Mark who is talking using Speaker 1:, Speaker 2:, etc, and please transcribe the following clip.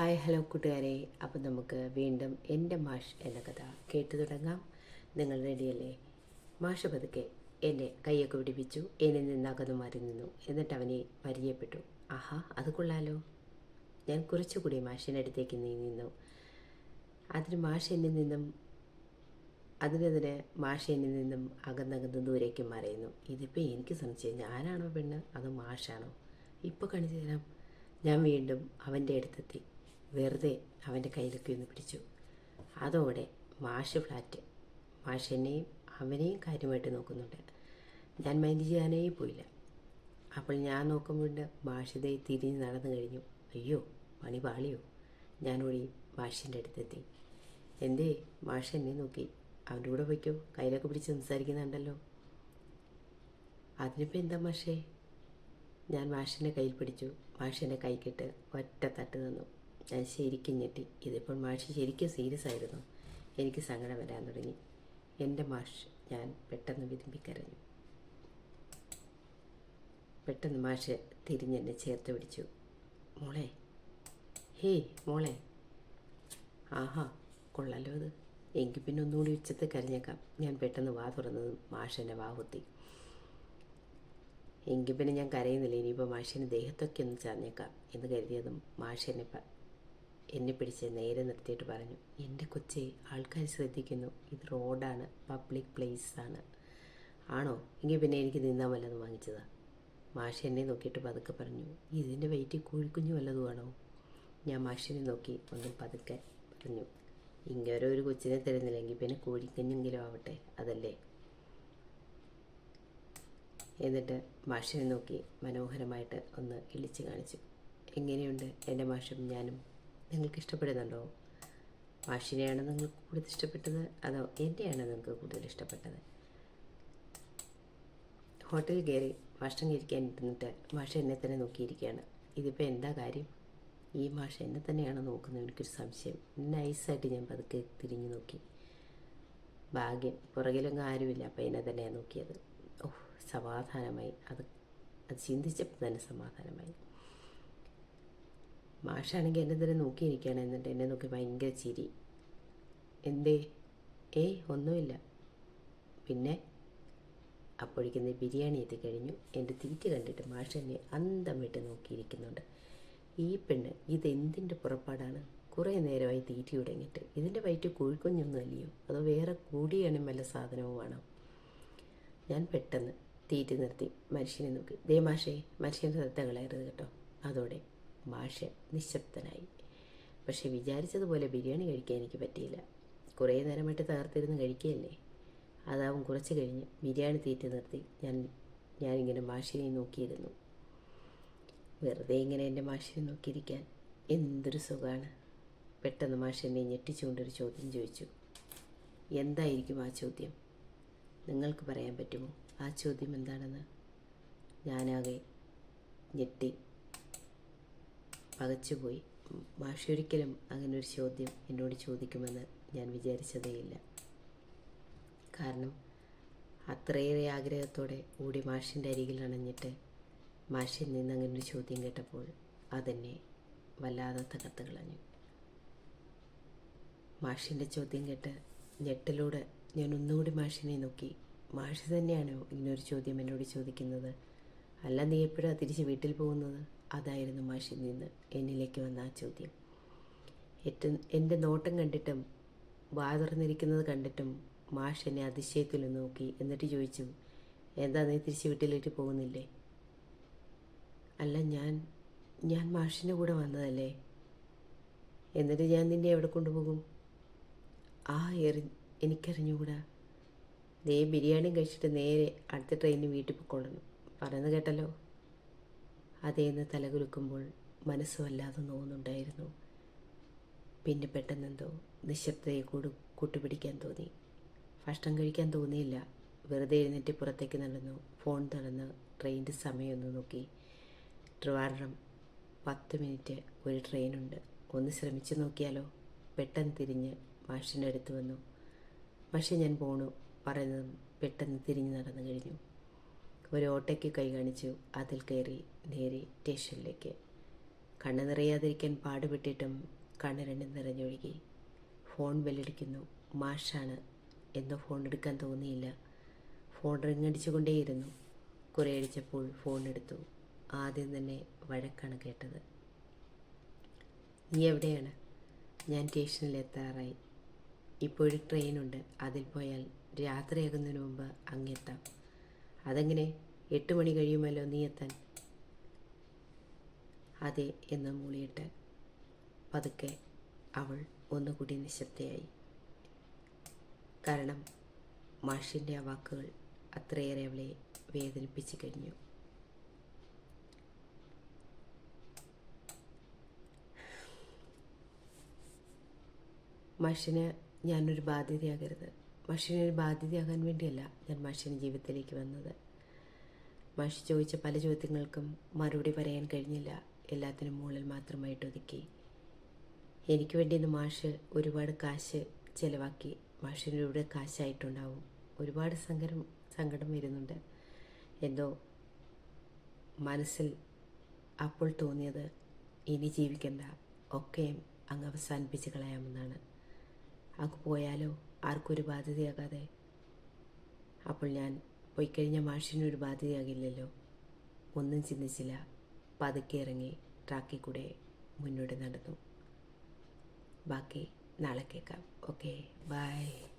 Speaker 1: Hi hello കൂട്ടുകാരെ. അപ്പം നമുക്ക് വീണ്ടും എന്റെ മാഷ് എന്ന കഥ കേട്ടു തുടങ്ങാം. നിങ്ങൾ റെഡിയല്ലേ? മാഷ് പതുക്കെ എന്നെ കൈയൊക്കെ പിടിപ്പിച്ചു. എന്നിൽ നിന്ന് അകന്നു മാറി നിന്നു. എന്നിട്ട് അവനെ പരിചയപ്പെട്ടു. ആഹാ അത് കൊള്ളാലോ. ഞാൻ കുറച്ചുകൂടി മാഷിന്റെ അടുത്തേക്ക് നീങ്ങി നിന്നു. അതിന് മാഷ് എന്നിൽ നിന്നും അതിനതിന് മാഷ് എന്നിൽ നിന്നും അകന്നകന്ന് ദൂരേക്ക് മറയുന്നു ഇതിപ്പോൾ എനിക്ക് സംശയം. ഞാനാണോ പെണ്ണ്? അതോ മാഷാണോ? ഇപ്പോൾ കാണിച്ചു തരാം. ഞാൻ വീണ്ടും അവന്റെ അടുത്തെത്തി. വെറുതെ അവന്റെ കയ്യിലൊക്കെ ഒന്ന് പിടിച്ചു. അതോടെ മാഷ് ഫ്ലാറ്റ് മാഷ് അവനെയും കാര്യമായിട്ട് നോക്കുന്നുണ്ട്. ഞാൻ മൈൻഡ് ചെയ്യാനേ പോയില്ല. അപ്പോൾ ഞാൻ നോക്കുമ്പോൾ മാഷിതേ തിരിഞ്ഞ് നടന്നു കഴിഞ്ഞു. അയ്യോ പണി പാളിയോ? ഞാൻ ഓടി മാഷിന്റെ അടുത്തെത്തി. എന്തേ മാഷ് എന്നെ നോക്കി. അവന്റെ കൂടെ വയ്ക്കോ കയ്യിലൊക്കെ പിടിച്ച് സംസാരിക്കുന്നുണ്ടല്ലോ. അതിനിപ്പോൾ എന്താ മാഷേ? ഞാൻ മാഷിന്റെ കയ്യിൽ പിടിച്ചു. മാഷിന്റെ കൈക്കിട്ട് ഒറ്റ തട്ട് തന്നു ഞാൻ ശരിക്കും ഞെട്ടി. ഇതിപ്പോൾ മാഷ് ശരിക്കും സീരിയസ് ആയിരുന്നു. എനിക്ക് സങ്കടം വരാൻ തുടങ്ങി. എന്റെ മാഷ് ഞാൻ പെട്ടെന്ന് വിതുമ്പിക്കരഞ്ഞു. പെട്ടെന്ന് മാഷ് തിരിഞ്ഞെന്നെ ചേർത്ത് പിടിച്ചു. മോളെ. ഹേയ് മോളെ. ആഹാ കൊള്ളാലോ അത്. എങ്കിൽ പിന്നെ ഒന്നുകൂടി ഉച്ചത്തെ കരഞ്ഞേക്കാം. ഞാൻ പെട്ടെന്ന് വാ തുറന്നതും മാഷെന്നെ വാ കുത്തി. എങ്കിൽ പിന്നെ ഞാൻ കരയുന്നില്ല. ഇനിയിപ്പോൾ മാഷേനെ ദേഹത്തൊക്കെ ഒന്ന് ചാഞ്ഞേക്കാം എന്ന് കരുതിയതും മാഷ് എന്നെ പിടിച്ച് നേരെ നിർത്തിയിട്ട് പറഞ്ഞു എന്റെ കൊച്ചെ ആൾക്കാർ ശ്രദ്ധിക്കുന്നു. ഇത് റോഡാണ് പബ്ലിക് പ്ലേസ് ആണ്? ആണോ എങ്കിൽ പിന്നെ എനിക്ക് നിന്നാൻ വല്ലതും വാങ്ങിച്ചതാ. മാഷി എന്നെ നോക്കിയിട്ട് പതുക്കെ പറഞ്ഞു ഇതിന്റെ വെയിറ്റ് കോഴിക്കുഞ്ഞു വല്ലതും ആണോ? ഞാൻ മാഷിനെ നോക്കി ഒന്ന് പതുക്കെ പറഞ്ഞു ഇങ്ങനെ ഒരു കൊച്ചിനെ തരുന്നില്ലെങ്കിൽ പിന്നെ കോഴിക്കുഞ്ഞെങ്കിലും ആവട്ടെ അതല്ലേ? എന്നിട്ട് മാഷിനെ നോക്കി മനോഹരമായിട്ട് ഒന്ന് ഇളിച്ച് കാണിച്ചു എങ്ങനെയുണ്ട് എന്റെ മാഷും ഞാനും? നിങ്ങൾക്ക് ഇഷ്ടപ്പെടുന്നുണ്ടോ വാഷിനെയാണ് നിങ്ങൾക്ക് കൂടുതൽ ഇഷ്ടപ്പെട്ടത് അതോ എന്റെയാണ് നിങ്ങൾക്ക് കൂടുതൽ ഇഷ്ടപ്പെട്ടത് ഹോട്ടലിൽ കയറി ഭക്ഷണം കഴിക്കാൻ ഇരുന്നിട്ട് മാഷ എന്നെ തന്നെ നോക്കിയിരിക്കുകയാണ്. ഇതിപ്പോൾ എന്താ കാര്യം? ഈ മാഷ എന്നെ തന്നെയാണ് നോക്കുന്നത്? എനിക്കൊരു സംശയം. നൈസായിട്ട് ഞാൻ പതുക്കെ തിരിഞ്ഞു നോക്കി. ഭാഗ്യം. പുറകിലൊന്നും ആരുമില്ല. അപ്പം എന്നെ തന്നെയാണ് നോക്കിയത്. ഓഹ് സമാധാനമായി. അത് അത് ചിന്തിച്ചപ്പോൾ തന്നെ സമാധാനമായി. മാഷാണെങ്കിൽ എന്നെ തന്നെ നോക്കിയിരിക്കുകയാണ് എന്നിട്ട് എന്നെ നോക്കി ഭയങ്കര ചിരി. എന്തേ? ഏയ് ഒന്നുമില്ല. പിന്നെ അപ്പോഴേക്കും ബിരിയാണി എത്തിക്കഴിഞ്ഞു. എന്റെ തീറ്റ കണ്ടിട്ട് മാഷ് എന്നെ അന്തം വിട്ട് നോക്കിയിരിക്കുന്നുണ്ട്. ഈ പെണ്ണ് ഇതെന്തിന്റെ പുറപ്പാടാണ്? കുറേ നേരമായി തീറ്റി തുടങ്ങിയിട്ട്. ഇതിന്റെ വയറ്റ് കോഴിക്കുഞ്ഞൊന്നും അല്ലയോ അതോ വേറെ കൂടിയാണ് വല്ല സാധനവുമാണോ ഞാൻ പെട്ടെന്ന് തീറ്റി നിർത്തി മനുഷ്യനെ നോക്കി. ദേ മാഷേ മനുഷ്യന്റെ ശ്രദ്ധ കളയരുത് കേട്ടോ. അതോടെ. മാഷ നിശബ്ദനായി. പക്ഷെ വിചാരിച്ചതുപോലെ ബിരിയാണി കഴിക്കാൻ എനിക്ക് പറ്റിയില്ല. കുറേ നേരമായിട്ട് തകർത്തിരുന്ന് കഴിക്കുകയല്ലേ? അതാവും കുറച്ച് കഴിഞ്ഞ് ബിരിയാണി തീറ്റ നിർത്തി ഞാൻ ഞാനിങ്ങനെ മാഷിനെ നോക്കിയിരുന്നു. വെറുതെ ഇങ്ങനെ എന്റെ മാഷിനെ നോക്കിയിരിക്കാൻ എന്തൊരു സുഖമാണ് പെട്ടെന്ന് മാഷിനെ ഞെട്ടിച്ചുകൊണ്ടൊരു ചോദ്യം ചോദിച്ചു. എന്തായിരിക്കും ആ ചോദ്യം? നിങ്ങൾക്ക് പറയാൻ പറ്റുമോ? ആ ചോദ്യം എന്താണെന്ന്? ഞാനാകെ ഞെട്ടി. പകച്ചുപോയി. ഒരിക്കലും അങ്ങനെ ഒരു ചോദ്യം എന്നോട് ചോദിക്കുമെന്ന് ഞാൻ വിചാരിച്ചതേയില്ല. കാരണം അത്രയേറെ ആഗ്രഹത്തോടെ ഓടി മാഷിന്റെ അരികിൽ അണഞ്ഞിട്ട് മാഷിൽ നിന്ന് അങ്ങനെ ഒരു ചോദ്യം കേട്ടപ്പോൾ അതെന്നെ വല്ലാതെ തകർത്ത് കളഞ്ഞു. മാഷിന്റെ ചോദ്യം കേട്ട് ഞെട്ടലോട് ഞാൻ ഒന്നുകൂടി മാഷിനെ നോക്കി. മാഷി തന്നെയാണോ ഇങ്ങനൊരു ചോദ്യം എന്നോട് ചോദിക്കുന്നത്? അല്ല നീ എപ്പോഴാണ് തിരിച്ച് വീട്ടിൽ പോകുന്നത്? അതായിരുന്നു മാഷിൽ നിന്ന് എന്നിലേക്ക് വന്ന ആ ചോദ്യം. ഏറ്റവും എന്റെ നോട്ടം കണ്ടിട്ടും വാ തുറന്നിരിക്കുന്നത് കണ്ടിട്ടും മാഷ് എന്നെ അതിശയത്തിൽ നോക്കി എന്നിട്ട് ചോദിച്ചു എന്താ നീ തിരിച്ച് വീട്ടിലേക്ക് പോകുന്നില്ലേ? അല്ല ഞാൻ ഞാൻ മാഷിന്റെ കൂടെ വന്നതല്ലേ. എന്നിട്ട് ഞാൻ നിന്നെ എവിടെ കൊണ്ടുപോകും? ആ എറി എനിക്കറിഞ്ഞുകൂടാ. ദേ ബിരിയാണി കഴിച്ചിട്ട് നേരെ അടുത്ത ട്രെയിനിന് വീട്ടിൽ പോയിക്കൊള്ളണം. പറയുന്നത് കേട്ടല്ലോ? അതേന്ന് തലകുലുക്കുമ്പോൾ മനസ്സ് വല്ലാതെ നോവുന്നുണ്ടായിരുന്നു. പിന്നെ പെട്ടെന്നെന്തോ നിശബ്ദതയെ കൂട് കൂട്ടുപിടിക്കാൻ തോന്നി. ഭക്ഷണം കഴിക്കാൻ തോന്നിയില്ല. വെറുതെ എഴുന്നേറ്റ് പുറത്തേക്ക് നടന്നു. ഫോൺ തുറന്ന് ട്രെയിനിന്റെ സമയമൊന്ന് നോക്കി. ട്രിവാൻഡ്രം പത്ത് മിനിറ്റ് ഒരു ട്രെയിനുണ്ട്. ഒന്ന് ശ്രമിച്ചു നോക്കിയാലോ? പെട്ടെന്ന് തിരിഞ്ഞ് മാഷിന്റെ അടുത്ത് വന്നു. പക്ഷേ ഞാൻ പോണു പറയുന്നതും പെട്ടെന്ന് തിരിഞ്ഞ് നടന്നു കഴിഞ്ഞു. ഒരു ഓട്ടയ്ക്ക് കൈ കാണിച്ചു. അതിൽ കയറി നേരെ സ്റ്റേഷനിലേക്ക്. കണ്ണ് നിറയാതിരിക്കാൻ പാടുപെട്ടിട്ടും കണ്ണ് നിറഞ്ഞൊഴുകി. ഫോൺ ബെല്ലടിക്കുന്നു. മാഷാണ്. എന്തോ ഫോൺ എടുക്കാൻ തോന്നിയില്ല. ഫോൺ റിങ്ങടിച്ചുകൊണ്ടേയിരുന്നു കുറേ അടിച്ചപ്പോൾ ഫോൺ എടുത്തു. ആദ്യം തന്നെ വഴക്കാണ് കേട്ടത്. നീ എവിടെയാണ്? ഞാൻ സ്റ്റേഷനിൽ എത്താറായി. ഇപ്പോഴൊരു ട്രെയിനുണ്ട്. അതിൽ പോയാൽ രാത്രിയാകുന്നതിന് മുമ്പ് അങ്ങെത്താം അതെങ്ങനെ? എട്ട് മണി കഴിയുമല്ലോ നീ എത്താൻ? അതെ എന്ന് മൂളിയിട്ട് പതുക്കെ അവൾ ഒന്നുകൂടി നിശബ്ദയായി. കാരണം മാഷിന്റെ ആ വാക്കുകൾ അത്രയേറെ അവളെ വേദനിപ്പിച്ചു കഴിഞ്ഞു. മാഷിന് ഞാനൊരു ബാധ്യതയാകരുത്. മാഷിനൊരു ബാധ്യതയാകാൻ വേണ്ടിയല്ല ഞാൻ മാഷിന്റെ ജീവിതത്തിലേക്ക് വന്നത്. മാഷി ചോദിച്ച പല ചോദ്യങ്ങൾക്കും മറുപടി പറയാൻ കഴിഞ്ഞില്ല. എല്ലാത്തിനും മുകളിൽ മാത്രമായിട്ട് ഒതുക്കി. എനിക്ക് വേണ്ടി ഇന്ന് മാഷ് ഒരുപാട് കാശ് ചിലവാക്കി മാഷിനൂടെ കാശായിട്ടുണ്ടാവും. ഒരുപാട് സങ്കടം സങ്കടം വരുന്നുണ്ട്. എന്തോ മനസ്സിൽ അപ്പോൾ തോന്നിയത് ഇനി ജീവിക്കണ്ട. ഒക്കെയും അങ്ങ് അവസാനിപ്പിച്ച് കളയാമെന്നാണ്. അങ്ങ് പോയാലോ? ആർക്കും ഒരു ബാധ്യതയാകാതെ. അപ്പോൾ ഞാൻ പോയിക്കഴിഞ്ഞ മാഷിനൊരു ബാധ്യതയാകില്ലല്ലോ. ഒന്നും ചിന്തിച്ചില്ല. പതുക്കെ ഇറങ്ങി ട്രാക്കിൽ കൂടെ മുന്നോട്ട് നടന്നു. ബാക്കി നാളെ കേൾക്കാം. Okay bye.